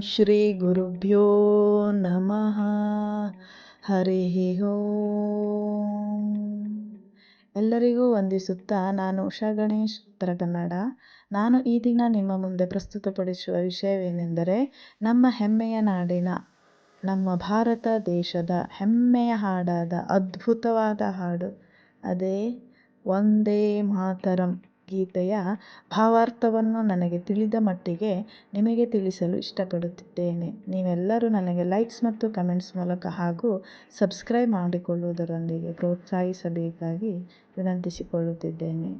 ಶ್ರೀ ಗುರುಭ್ಯೋ ನಮಃ. ಹರಿ ಓಂ ಎಲ್ಲರಿಗೂ ವಂದಿಸುತ್ತಾ ನಾನು ಉಷಾ ಗಣೇಶ್, ಉತ್ತರ ಕನ್ನಡ. ನಾನು ಈ ದಿನ ನಿಮ್ಮ ಮುಂದೆ ಪ್ರಸ್ತುತಪಡಿಸುವ ವಿಷಯವೇನೆಂದರೆ, ನಮ್ಮ ಹೆಮ್ಮೆಯ ನಾಡಿನ, ನಮ್ಮ ಭಾರತ ದೇಶದ ಹೆಮ್ಮೆಯ ಹಾಡಾದ ಅದ್ಭುತವಾದ ಹಾಡು. ಅದೇ ವಂದೇ ಮಾತರಂ ಗೀತೆಯ ಭಾವಾರ್ಥವನ್ನು ನನಗೆ ತಿಳಿದ ಮಟ್ಟಿಗೆ ನಿಮಗೆ ತಿಳಿಸಲು ಇಷ್ಟಪಡುತ್ತಿದ್ದೇನೆ. ನೀವೆಲ್ಲರೂ ನನಗೆ ಲೈಕ್ಸ್ ಮತ್ತು ಕಮೆಂಟ್ಸ್ ಮೂಲಕ ಹಾಗೂ ಸಬ್ಸ್ಕ್ರೈಬ್ ಮಾಡಿಕೊಳ್ಳುವುದರೊಂದಿಗೆ ಪ್ರೋತ್ಸಾಹಿಸಬೇಕಾಗಿ ವಿನಂತಿಸಿಕೊಳ್ಳುತ್ತಿದ್ದೇನೆ.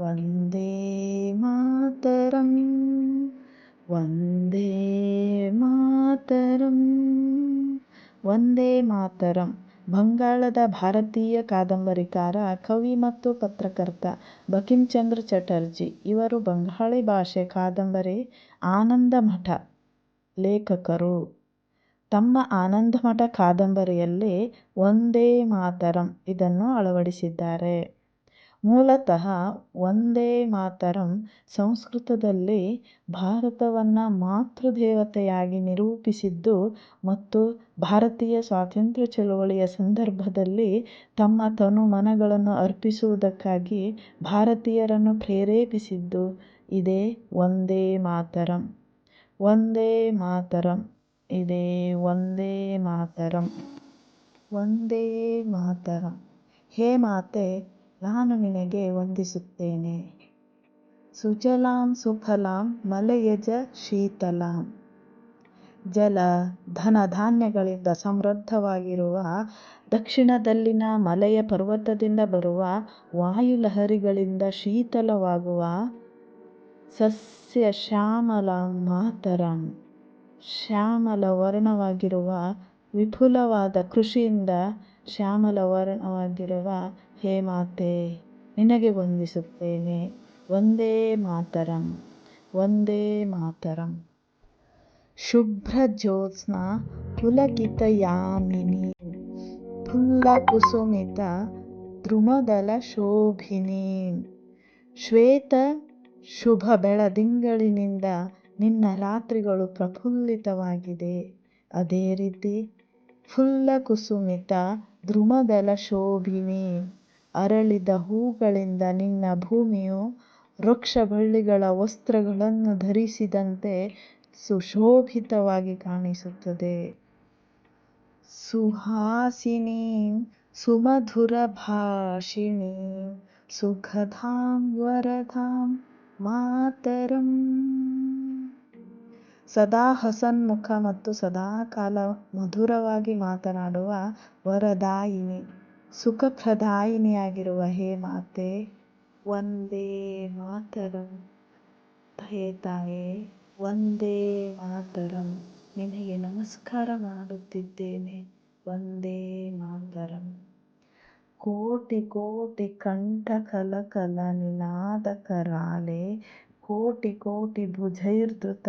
ವಂದೇ ಮಾತರಂ ವಂದೇ ಮಾತರಂ ವಂದೇ ಮಾತರಂ ಬಂಗಾಳದ ಭಾರತೀಯ ಕಾದಂಬರಿಕಾರ, ಕವಿ ಮತ್ತು ಪತ್ರಕರ್ತ ಬಂಕಿಂಚಂದ್ರ ಚಟರ್ಜಿ. ಇವರು ಬಂಗಾಳಿ ಭಾಷೆ ಕಾದಂಬರಿ ಆನಂದಮಠ ಲೇಖಕರು. ತಮ್ಮ ಆನಂದಮಠ ಕಾದಂಬರಿಯಲ್ಲಿ ವಂದೇ ಮಾತರಂ ಇದನ್ನು ಅಳವಡಿಸಿದ್ದಾರೆ. ಮೂಲತಃ ವಂದೇ ಮಾತರಂ, ಸಂಸ್ಕೃತದಲ್ಲಿ ಭಾರತವನ್ನು ಮಾತೃದೇವತೆಯಾಗಿ ನಿರೂಪಿಸಿದ್ದು ಮತ್ತು ಭಾರತೀಯ ಸ್ವಾತಂತ್ರ್ಯ ಚಳುವಳಿಯ ಸಂದರ್ಭದಲ್ಲಿ ತಮ್ಮ ತನುಮನಗಳನ್ನು ಅರ್ಪಿಸುವುದಕ್ಕಾಗಿ ಭಾರತೀಯರನ್ನು ಪ್ರೇರೇಪಿಸಿದ್ದು ಇದೇ ವಂದೇ ಮಾತರಂ. ವಂದೇ ಮಾತರಂ. ಇದೇ ಒಂದೇ ಮಾತರಂ. ವಂದೇ ಮಾತರಂ. ಹೇ ಮಾತೆ ನಾನು ನಿನಗೆ ವಂದಿಸುತ್ತೇನೆ. ಸುಜಲಾಂ ಸುಫಲಾಂ ಮಲಯಜ ಶೀತಲಾಂ. ಜಲ ಧನ ಧಾನ್ಯಗಳಿಂದ ಸಮೃದ್ಧವಾಗಿರುವ ದಕ್ಷಿಣದಲ್ಲಿನ ಮಲೆಯ ಪರ್ವತದಿಂದ ಬರುವ ವಾಯುಲಹರಿಗಳಿಂದ ಶೀತಲವಾಗುವ ಸಸ್ಯ ಶ್ಯಾಮಲಾಂ ಮಾತರಂ. ಶ್ಯಾಮಲ ವರ್ಣವಾಗಿರುವ ವಿಪುಲವಾದ ಕೃಷಿಯಿಂದ ಶ್ಯಾಮಲ ವರ್ಣವಾಗಿರುವ ಹೇ ಮಾತೆ, ನಿನಗೆ ವಂದಿಸುತ್ತೇನೆ. ವಂದೇ ಮಾತರಂ ವಂದೇ ಮಾತರಂ. ಶುಭ್ರಜ್ಯೋತ್ಸ್ನಾ ಪುಲಕಿತಯಾಮಿನಿ ಫುಲ್ಲಕುಸುಮಿತ ದ್ರುಮದಲಶೋಭಿನೀಂ ಶ್ವೇತ ಶುಭ ಬೆಳದಿಂಗಳಿನಿಂದ ನಿನ್ನ ರಾತ್ರಿಗಳು ಪ್ರಫುಲ್ಲಿತವಾಗಿದೆ. ಅದೇ ರೀತಿ ಫುಲ್ಲ ಕುಸುಮಿತ ಧ್ರುಮದಲ ದ್ರುಮದಲಶೋಭಿನೀಂ ಅರಳಿದ ಹೂಗಳಿಂದ ನಿನ್ನ ಭೂಮಿಯು ವೃಕ್ಷಬಳ್ಳಿಗಳ ವಸ್ತ್ರಗಳನ್ನು ಧರಿಸಿದಂತೆ ಸುಶೋಭಿತವಾಗಿ ಕಾಣಿಸುತ್ತದೆ. ಸುಹಾಸಿನೀಂ ಸುಮಧುರಭಾಷಿಣೀಂ ಸುಖದಾಂ ವರದಾಂ ಮಾತರಂ. ಸದಾ ಹಸನ್ಮುಖ ಮತ್ತು ಸದಾಕಾಲ ಮಧುರವಾಗಿ ಮಾತನಾಡುವ ವರದಾಯಿನಿ. ಸುಖಪ್ರದಾಯಿನಿಯಾಗಿರುವ ಹೇ ಮಾತೆ, ವಂದೇ ಮಾತರಂ. ಹೇ ತಾಯೇ, ವಂದೇ ಮಾತರಂ. ನಿನಗೆ ನಮಸ್ಕಾರ ಮಾಡುತ್ತಿದ್ದೇನೆ, ವಂದೇ ಮಾತರಂ. ಕೋಟಿ ಕೋಟಿ ಕಂಠ ಕಲಕಲ ನಿನಾದಕರಾಲೆ, ಕೋಟಿ ಕೋಟಿ ಭುಜೈರ್ಧೃತ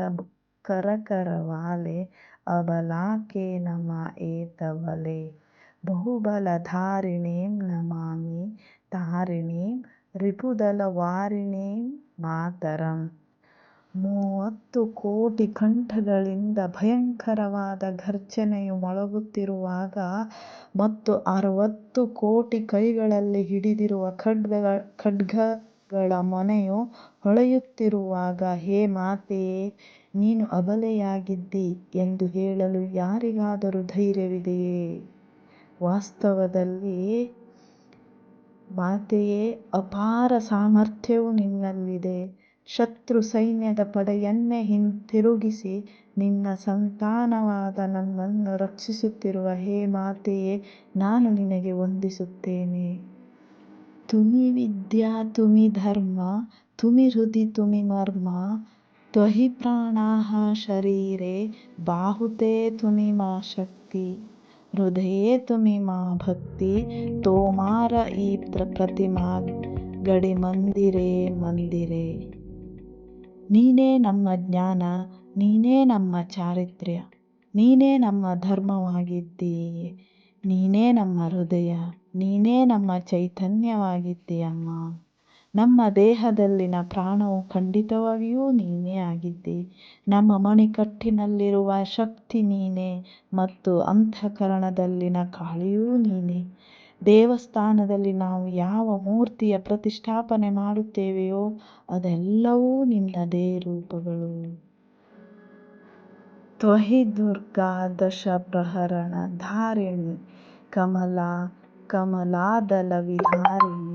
ಕರಕರವಾಲೆ, ಅಬಲಾಕೆ ನಮ ಏತಬಲೆ ಬಹುಬಲಧಾರಿಣೀಂ ನಮಾಮಿ ತಾರಿಣೀಂ ರಿಪುದಲವಾರಿಣೀಂ ಮಾತರಂ. ಮೂವತ್ತು ಕೋಟಿ ಕಂಠಗಳಿಂದ ಭಯಂಕರವಾದ ಘರ್ಜನೆಯು ಮೊಳಗುತ್ತಿರುವಾಗ ಮತ್ತು ಅರವತ್ತು ಕೋಟಿ ಕೈಗಳಲ್ಲಿ ಹಿಡಿದಿರುವ ಖಡ್ಗ ಖಡ್ಗಗಳ ಮೊನೆಯು ಹೊಳೆಯುತ್ತಿರುವಾಗ, ಹೇ ಮಾತೆಯೇ ನೀನು ಅಬಲೆಯಾಗಿದ್ದಿ ಎಂದು ಹೇಳಲು ಯಾರಿಗಾದರೂ ಧೈರ್ಯವಿದೆಯೇ? ವಾಸ್ತವದಲ್ಲಿ ಮಾತೆಯೇ, ಅಪಾರ ಸಾಮರ್ಥ್ಯವು ನಿನ್ನಲ್ಲಿದೆ. ಶತ್ರು ಸೈನ್ಯದ ಪಡೆಯನ್ನೇ ಹಿಂತಿರುಗಿಸಿ ನಿನ್ನ ಸಂತಾನವಾದ ನನ್ನನ್ನು ರಕ್ಷಿಸುತ್ತಿರುವ ಹೇ ಮಾತೆಯೇ, ನಾನು ನಿನಗೆ ವಂದಿಸುತ್ತೇನೆ. ತುಮಿ ವಿದ್ಯಾ, ತುಮಿ ಧರ್ಮ, ತುಮಿ ಹೃದಿ, ತುಮಿ ಮರ್ಮ, ತ್ವಹಿ ಪ್ರಾಣಾಃ ಶರೀರೇ, ಬಾಹುತೇ ತುಮಿ ಮಾ ಶಕ್ತಿ. ಹೃದಯೇ ತುಮಿ ಮಾ ಭಕ್ತಿ ತೋಮಾರ ಈ ಪ್ರತಿಮಾ ಗಡಿ ಮಂದಿರೇ ಮಂದಿರೇ. ನೀನೇ ನಮ್ಮ ಜ್ಞಾನ, ನೀನೇ ನಮ್ಮ ಚಾರಿತ್ರ್ಯ, ನೀನೇ ನಮ್ಮ ಧರ್ಮವಾಗಿದ್ದೀಯೆ, ನೀನೇ ನಮ್ಮ ಹೃದಯ, ನೀನೇ ನಮ್ಮ ಚೈತನ್ಯವಾಗಿದ್ದೀಯಮ್ಮ. ನಮ್ಮ ದೇಹದಲ್ಲಿನ ಪ್ರಾಣವು ಖಂಡಿತವಾಗಿಯೂ ನೀನೇ ಆಗಿದ್ದೆ. ನಮ್ಮ ಮಣಿಕಟ್ಟಿನಲ್ಲಿರುವ ಶಕ್ತಿ ನೀನೇ ಮತ್ತು ಅಂತಃಕರಣದಲ್ಲಿನ ಕಾಳಿಯೂ ನೀನೇ. ದೇವಸ್ಥಾನದಲ್ಲಿ ನಾವು ಯಾವ ಮೂರ್ತಿಯ ಪ್ರತಿಷ್ಠಾಪನೆ ಮಾಡುತ್ತೇವೆಯೋ ಅದೆಲ್ಲವೂ ನಿನ್ನದೇ ರೂಪಗಳು. ತ್ವಹಿ ದುರ್ಗಾ ದಶಪ್ರಹರಣ ಧಾರಿಣಿ ಕಮಲಾ ಕಮಲಾದಲವಿಧಾರಿಣಿ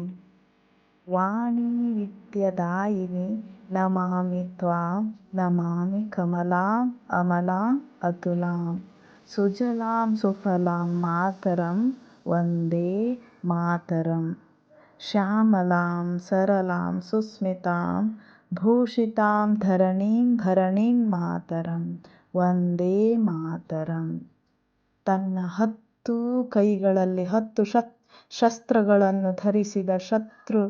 ವಾಣೀ ವಿದ್ಯದಾಯಿನಿ ನಮಾಮಿ ತ್ವಾಂ ನಮಾಮಿ ಕಮಲಾಂ ಅಮಲಾಂ ಅತುಲಾಂ ಸುಜಲಾಂ ಸುಫಲಾಂ ಮಾತರಂ ವಂದೇ ಮಾತರಂ ಶ್ಯಾಮಲಾಂ ಸರಳಾಂ ಸುಸ್ಮಿತಾಂ ಭೂಷಿತಾಂ ಧರಣೀಂ ಭರಣಿಂ ಮಾತರಂ ವಂದೇ ಮಾತರಂ ತನ್ನ ಹತ್ತು ಕೈಗಳಲ್ಲಿ ಹತ್ತು ಶಸ್ತ್ರಗಳನ್ನು ಧರಿಸಿದ ಶತ್ರು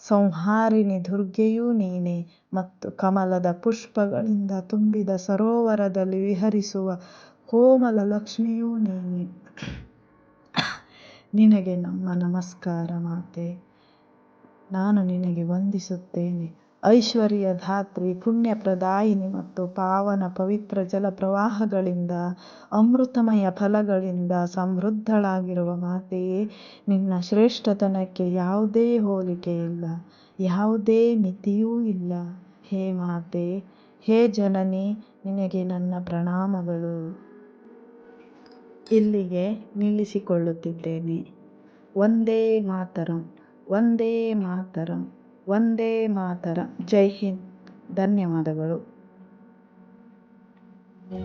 ಸಂಹಾರಿಣಿ ದುರ್ಗೆಯೂ ನೀನೇ ಮತ್ತು ಕಮಲದ ಪುಷ್ಪಗಳಿಂದ ತುಂಬಿದ ಸರೋವರದಲ್ಲಿ ವಿಹರಿಸುವ ಕೋಮಲ ಲಕ್ಷ್ಮಿಯೂ ನೀನೆ. ನಿನಗೆ ನಮ್ಮ ನಮಸ್ಕಾರ ಮಾತೆ. ನಾನು ನಿನಗೆ ವಂದಿಸುತ್ತೇನೆ. ಐಶ್ವರ್ಯಧಾತ್ರಿ ಪುಣ್ಯಪ್ರದಾಯಿನಿ ಮತ್ತು ಪಾವನ ಪವಿತ್ರ ಜಲ ಪ್ರವಾಹಗಳಿಂದ ಅಮೃತಮಯ ಫಲಗಳಿಂದ ಸಮೃದ್ಧಳಾಗಿರುವ ಮಾತೆಯೇ ನಿನ್ನ ಶ್ರೇಷ್ಠತನಕ್ಕೆ ಯಾವುದೇ ಹೋಲಿಕೆ ಇಲ್ಲ, ಯಾವುದೇ ಮಿತಿಯೂ ಇಲ್ಲ. ಹೇ ಮಾತೆ, ಹೇ ಜನನಿ, ನಿನಗೆ ನನ್ನ ಪ್ರಣಾಮಗಳು. ಇಲ್ಲಿಗೆ ನಿಲ್ಲಿಸಿಕೊಳ್ಳುತ್ತಿದ್ದೇನೆ. ಒಂದೇ ಮಾತರಂ ಒಂದೇ ಮಾತರಂ. ವಂದೇ ಮಾತರಂ. ಜೈ ಹಿಂದ್. ಧನ್ಯವಾದಗಳು.